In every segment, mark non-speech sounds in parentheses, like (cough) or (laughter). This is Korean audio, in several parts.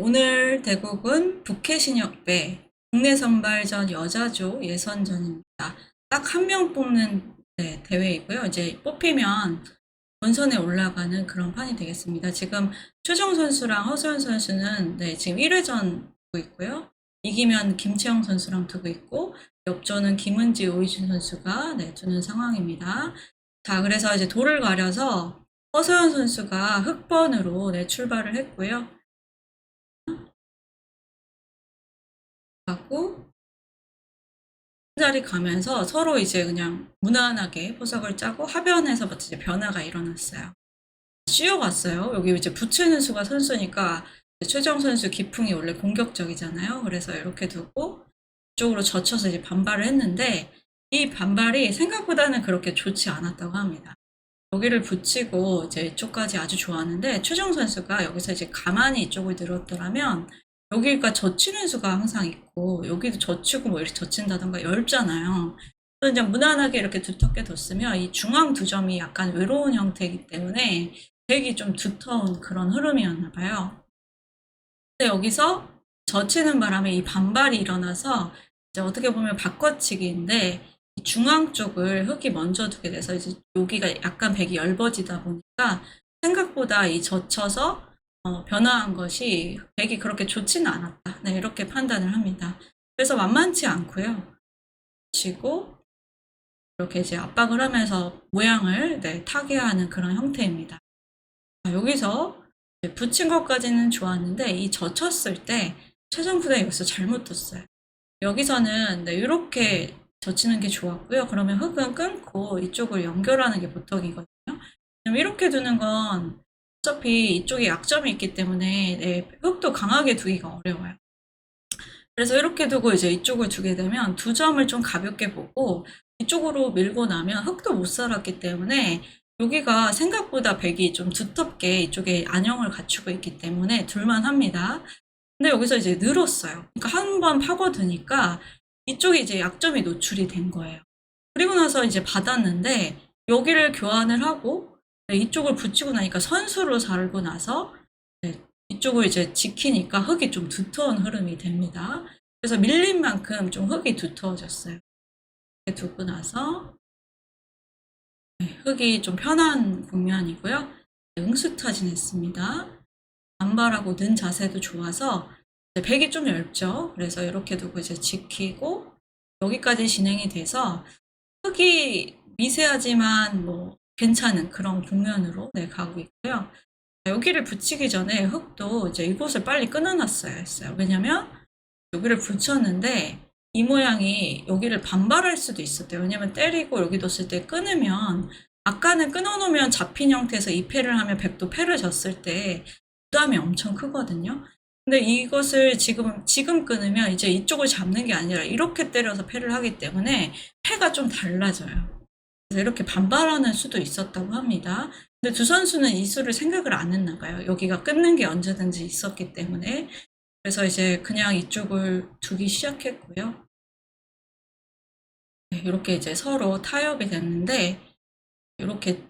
오늘 대국은 북해신협배 국내 선발전 여자조 예선전입니다. 딱 한 명 뽑는 네, 대회이고요. 이제 뽑히면 본선에 올라가는 그런 판이 되겠습니다. 지금 최정 선수랑 허수연 선수는 네, 지금 1회전 두고 있고요. 이기면 김채영 선수랑 두고 있고 옆조는 김은지, 오이준 선수가 네, 두는 상황입니다. 자, 그래서 이제 돌을 가려서 허서연 선수가 흑번으로 네, 출발을 했고요. 한 자리 가면서 서로 이제 그냥 무난하게 포석을 짜고 하변에서부터 이제 변화가 일어났어요. 쉬어갔어요. 여기 이제 붙이는 수가 선수니까 최정 선수 기풍이 원래 공격적이잖아요. 그래서 이렇게 두고 이쪽으로 젖혀서 이제 반발을 했는데 이 반발이 생각보다는 그렇게 좋지 않았다고 합니다. 여기를 붙이고 이제 이쪽까지 아주 좋았는데 최정 선수가 여기서 이제 가만히 이쪽을 늘었더라면 여기가 젖히는 수가 항상 있고 여기도 젖히고 뭐 이렇게 젖힌다던가 얇잖아요. 그래서 이제 무난하게 이렇게 두텁게 뒀으면 이 중앙 두 점이 약간 외로운 형태이기 때문에 되게 좀 두터운 그런 흐름이었나 봐요. 근데 여기서 젖히는 바람에 이 반발이 일어나서 이제 어떻게 보면 바꿔치기인데 이 중앙 쪽을 흙이 먼저 두게 돼서 이제 여기가 약간 백이 얇아지다 보니까 생각보다 이 젖혀서 어, 변화한 것이 백이 그렇게 좋지는 않았다. 네, 이렇게 판단을 합니다. 그래서 만만치 않고요. 치고 이렇게 이제 압박을 하면서 모양을 네, 타개하는 그런 형태입니다. 자, 여기서 이제 붙인 것까지는 좋았는데 이 젖혔을 때 최종 부대 여기서 잘못 뒀어요. 여기서는 네, 이렇게 젖히는 게 좋았고요. 그러면 흙은 끊고 이쪽을 연결하는 게 보통이거든요. 이렇게 두는 건 어차피 이쪽에 약점이 있기 때문에 네, 흙도 강하게 두기가 어려워요. 그래서 이렇게 두고 이제 이쪽을 두게 되면 두 점을 좀 가볍게 보고 이쪽으로 밀고 나면 흙도 못 살았기 때문에 여기가 생각보다 백이 좀 두텁게 이쪽에 안형을 갖추고 있기 때문에 둘만 합니다. 근데 여기서 이제 늘었어요. 그러니까 한 번 파고드니까 이쪽에 이제 약점이 노출이 된 거예요. 그리고 나서 이제 받았는데 여기를 교환을 하고 네, 이쪽을 붙이고 나니까 선수로 살고 나서 네, 이쪽을 이제 지키니까 흙이 좀 두터운 흐름이 됩니다. 그래서 밀린 만큼 좀 흙이 두터워졌어요. 두고 나서 네, 흙이 좀 편한 국면이고요. 응수타 진했습니다. 반발하고 는 자세도 좋아서 백이 좀 얇죠. 그래서 이렇게 두고 이제 지키고 여기까지 진행이 돼서 흙이 미세하지만 뭐 괜찮은 그런 국면으로 네, 가고 있고요. 여기를 붙이기 전에 흙도 이제 이곳을 빨리 끊어놨어야 했어요. 왜냐면 여기를 붙였는데 이 모양이 여기를 반발할 수도 있었대요. 왜냐면 때리고 여기 뒀을 때 끊으면 아까는 끊어놓으면 잡힌 형태에서 이 패를 하면 백도 패를 졌을 때 부담이 엄청 크거든요. 근데 이것을 지금 지금 끊으면 이제 이쪽을 잡는 게 아니라 이렇게 때려서 패를 하기 때문에 패가 좀 달라져요. 이렇게 반발하는 수도 있었다고 합니다. 근데 두 선수는 이 수를 생각을 안 했나 봐요. 여기가 끊는 게 언제든지 있었기 때문에. 그래서 이제 그냥 이쪽을 두기 시작했고요. 네, 이렇게 이제 서로 타협이 됐는데 이렇게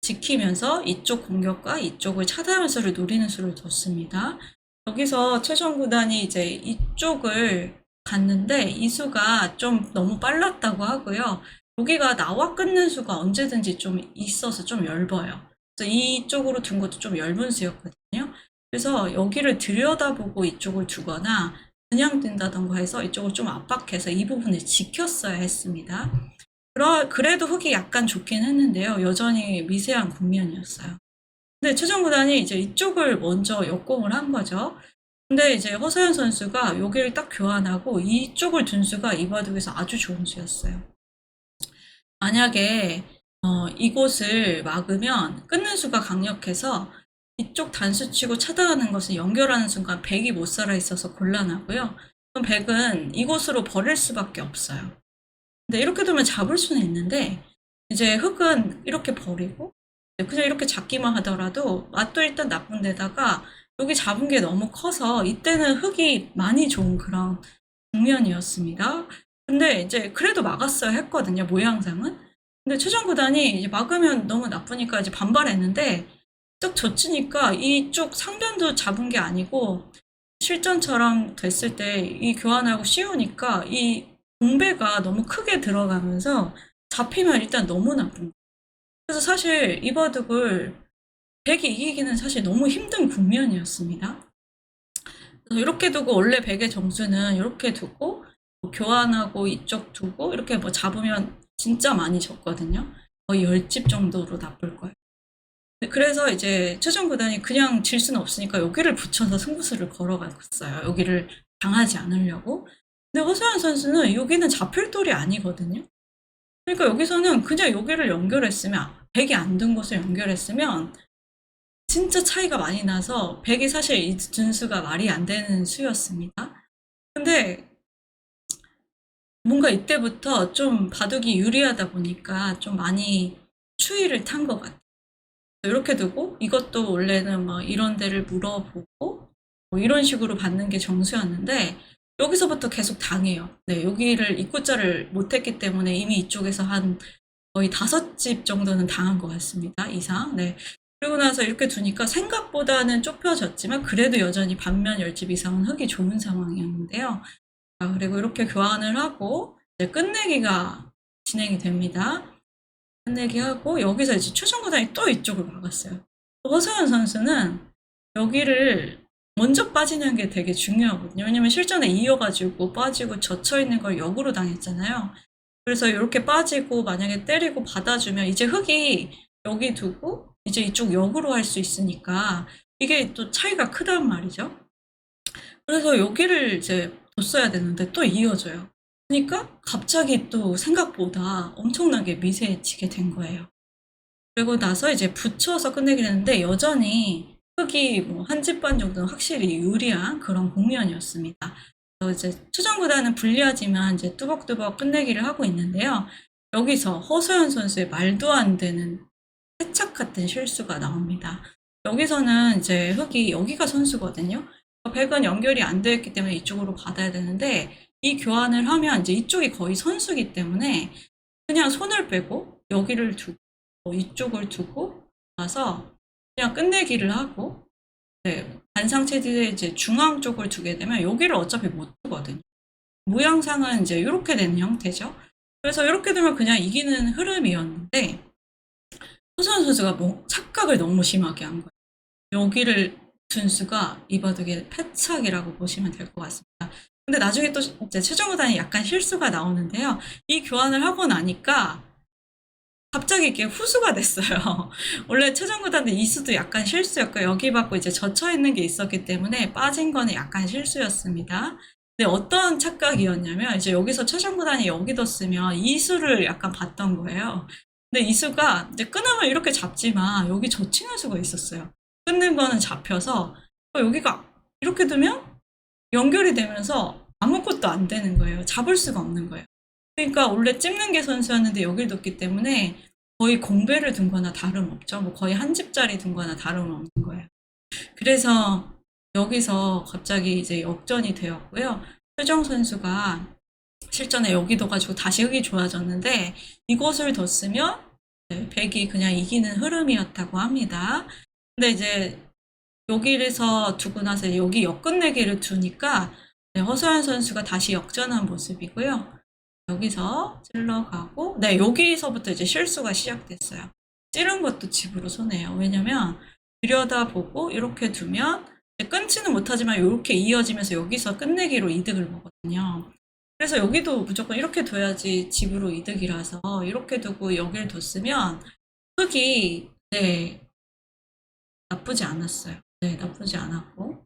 지키면서 이쪽 공격과 이쪽을 차단하면서를 노리는 수를 뒀습니다. 여기서 최종 구단이 이제 이쪽을 갔는데 이 수가 좀 너무 빨랐다고 하고요. 여기가 나와 끊는 수가 언제든지 좀 있어서 좀 얇아요. 그래서 이쪽으로 둔 것도 좀 얇은 수였거든요. 그래서 여기를 들여다보고 이쪽을 두거나 그냥 둔다던가 해서 이쪽을 좀 압박해서 이 부분을 지켰어야 했습니다. 그러, 그래도 흙이 약간 좋긴 했는데요. 여전히 미세한 국면이었어요. 근데 최종 구단이 이제 이쪽을 먼저 역공을 한 거죠. 근데 이제 허서연 선수가 여기를 딱 교환하고 이쪽을 둔 수가 이 바둑에서 아주 좋은 수였어요. 만약에 어, 이곳을 막으면 끊는 수가 강력해서 이쪽 단수 치고 차단하는 것을 연결하는 순간 백이 못 살아 있어서 곤란하고요. 그럼 백은 이곳으로 버릴 수밖에 없어요. 근데 이렇게 두면 잡을 수는 있는데 이제 흙은 이렇게 버리고 그냥 이렇게 잡기만 하더라도 맛도 일단 나쁜 데다가 여기 잡은 게 너무 커서 이때는 흙이 많이 좋은 그런 국면이었습니다. 근데 이제 그래도 막았어야 했거든요, 모양상은. 근데 최종 구단이 이제 막으면 너무 나쁘니까 이제 반발했는데 딱 젖히니까 이쪽 상변도 잡은 게 아니고 실전처럼 됐을 때 이 교환하고 쉬우니까 이 공배가 너무 크게 들어가면서 잡히면 일단 너무 나쁜. 그래서 사실 이 바둑을 백이 이기기는 사실 너무 힘든 국면이었습니다. 이렇게 두고 원래 백의 점수는 이렇게 두고 뭐 교환하고 이쪽 두고 이렇게 뭐 잡으면 진짜 많이 졌거든요. 거의 10집 정도로 나쁠 거예요. 그래서 이제 최종 구단이 그냥 질 수는 없으니까 여기를 붙여서 승부수를 걸어갔어요. 여기를 당하지 않으려고. 근데 허수연 선수는 여기는 잡힐 돌이 아니거든요. 그러니까 여기서는 그냥 여기를 연결했으면 백이 안 든 곳을 연결했으면 진짜 차이가 많이 나서 백이 사실 이 준수가 말이 안 되는 수였습니다. 근데 뭔가 이때부터 좀 바둑이 유리하다 보니까 좀 많이 추위를 탄 것 같아요. 이렇게 두고 이것도 원래는 막 이런 데를 물어보고 뭐 이런 식으로 받는 게 정수였는데 여기서부터 계속 당해요. 네, 여기를 입구자를 못했기 때문에 이미 이쪽에서 한 거의 다섯 집 정도는 당한 것 같습니다. 이상. 네. 그리고 나서 이렇게 두니까 생각보다는 좁혀졌지만 그래도 여전히 반면 열집 이상은 흙이 좋은 상황이었는데요. 자, 그리고 이렇게 교환을 하고 이제 끝내기가 진행이 됩니다. 끝내기 하고 여기서 이제 최종 구단이 또 이쪽을 막았어요. 허서연 선수는 여기를 먼저 빠지는 게 되게 중요하거든요. 왜냐면 실전에 이어가지고 빠지고 젖혀 있는 걸 역으로 당했잖아요. 그래서 이렇게 빠지고 만약에 때리고 받아주면 이제 흙이 여기 두고 이제 이쪽 역으로 할 수 있으니까 이게 또 차이가 크단 말이죠. 그래서 여기를 이제 뒀어야 되는데 또 이어져요. 그러니까 갑자기 또 생각보다 엄청나게 미세해지게 된 거예요. 그리고 나서 이제 붙여서 끝내긴 했는데 여전히 흙이 뭐한 집 반 정도는 확실히 유리한 그런 국면이었습니다. 그래서 이제 추정보다는 불리하지만 이제 뚜벅뚜벅 끝내기를 하고 있는데요. 여기서 허소연 선수의 말도 안 되는 패착 같은 실수가 나옵니다. 여기서는 이제 흙이 여기가 선수거든요. 백은 연결이 안 되어 있기 때문에 이쪽으로 받아야 되는데 이 교환을 하면 이제 이쪽이 거의 선수기 때문에 그냥 손을 빼고 여기를 두고 뭐 이쪽을 두고 나서 그냥 끝내기를 하고 네, 반상 체제에 이제 중앙 쪽을 두게 되면 여기를 어차피 못 두거든요. 모양상은 이제 이렇게 되는 형태죠. 그래서 이렇게 되면 그냥 이기는 흐름이었는데 소선 선수가 뭐 착각을 너무 심하게 한 거예요. 여기를 둔수가 이 바둑의 패착이라고 보시면 될 것 같습니다. 근데 나중에 또 이제 최종 구단이 약간 실수가 나오는데요. 이 교환을 하고 나니까 갑자기 이게 후수가 됐어요. (laughs) 원래 최종 구단도 이수도 약간 실수였고 여기 받고 이제 젖혀 있는 게 있었기 때문에 빠진 거는 약간 실수였습니다. 근데 어떤 착각이었냐면 이제 여기서 최종 구단이 여기 뒀으면 이수를 약간 봤던 거예요. 근데 이수가 이제 끊으면 이렇게 잡지만 여기 젖히는 수가 있었어요. 끊는 거는 잡혀서 여기가 이렇게 두면 연결이 되면서 아무것도 안 되는 거예요. 잡을 수가 없는 거예요. 그러니까 원래 찝는 게 선수였는데 여길 뒀기 때문에 거의 공배를 둔 거나 다름없죠. 뭐 거의 한 집짜리 둔 거나 다름없는 거예요. 그래서 여기서 갑자기 이제 역전이 되었고요. 최정 선수가 실전에 여기 둬가지고 다시 흙이 좋아졌는데 이곳을 뒀으면 네, 백이 그냥 이기는 흐름이었다고 합니다. 근데 이제 여기에서 두고 나서 여기 역끝내기를 두니까 네, 허소연 선수가 다시 역전한 모습이고요. 여기서 찔러가고 네 여기서부터 이제 실수가 시작됐어요. 찌른 것도 집으로 손해요. 왜냐면 들여다보고 이렇게 두면 끊지는 못하지만 이렇게 이어지면서 여기서 끝내기로 이득을 보거든요. 그래서 여기도 무조건 이렇게 둬야지 집으로 이득이라서 이렇게 두고 여기를 뒀으면 흙이 네 나쁘지 않았어요. 네 나쁘지 않았고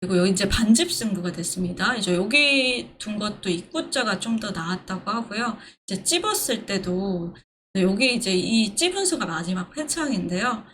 그리고 여기 이제 반집 승부가 됐습니다. 이제 여기 둔 것도 입구자가 좀 더 나았다고 하고요. 이제 찝었을 때도 여기 이제 이 찝은 수가 마지막 패착인데요.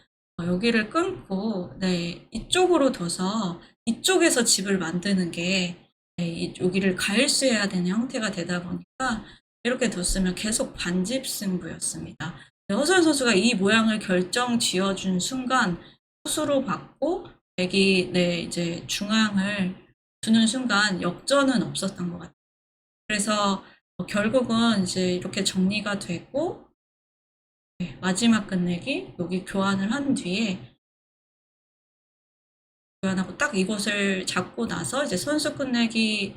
어, 여기를 끊고 네 이쪽으로 둬서 이쪽에서 집을 만드는 게 네, 여기를 가일수해야 되는 형태가 되다 보니까 이렇게 뒀으면 계속 반집 승부였습니다. 네, 허선 선수가 이 모양을 결정 지어준 순간 후수로 받고 백이 네 이제 중앙을 두는 순간 역전은 없었던 것 같아요. 그래서 어, 결국은 이제 이렇게 정리가 되고 네, 마지막 끝내기 여기 교환을 한 뒤에 교환하고 딱 이곳을 잡고 나서 이제 선수 끝내기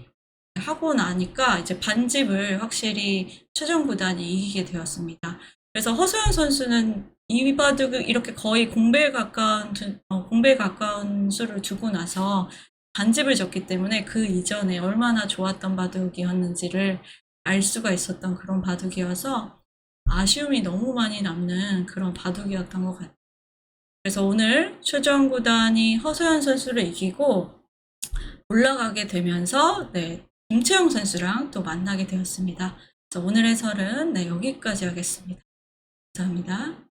하고 나니까 이제 반집을 확실히 최종 구단이 이기게 되었습니다. 그래서 허소연 선수는 이 바둑 이렇게 거의 공배에 가까운 두- 어, 공배에 가까운 수를 두고 나서 반집을 졌기 때문에 그 이전에 얼마나 좋았던 바둑이었는지를 알 수가 있었던 그런 바둑이어서 아쉬움이 너무 많이 남는 그런 바둑이었던 것 같아요. 그래서 오늘 최종 구단이 허소연 선수를 이기고 올라가게 되면서 네, 김채영 선수랑 또 만나게 되었습니다. 그래서 오늘 해설은 네, 여기까지 하겠습니다. 감사합니다.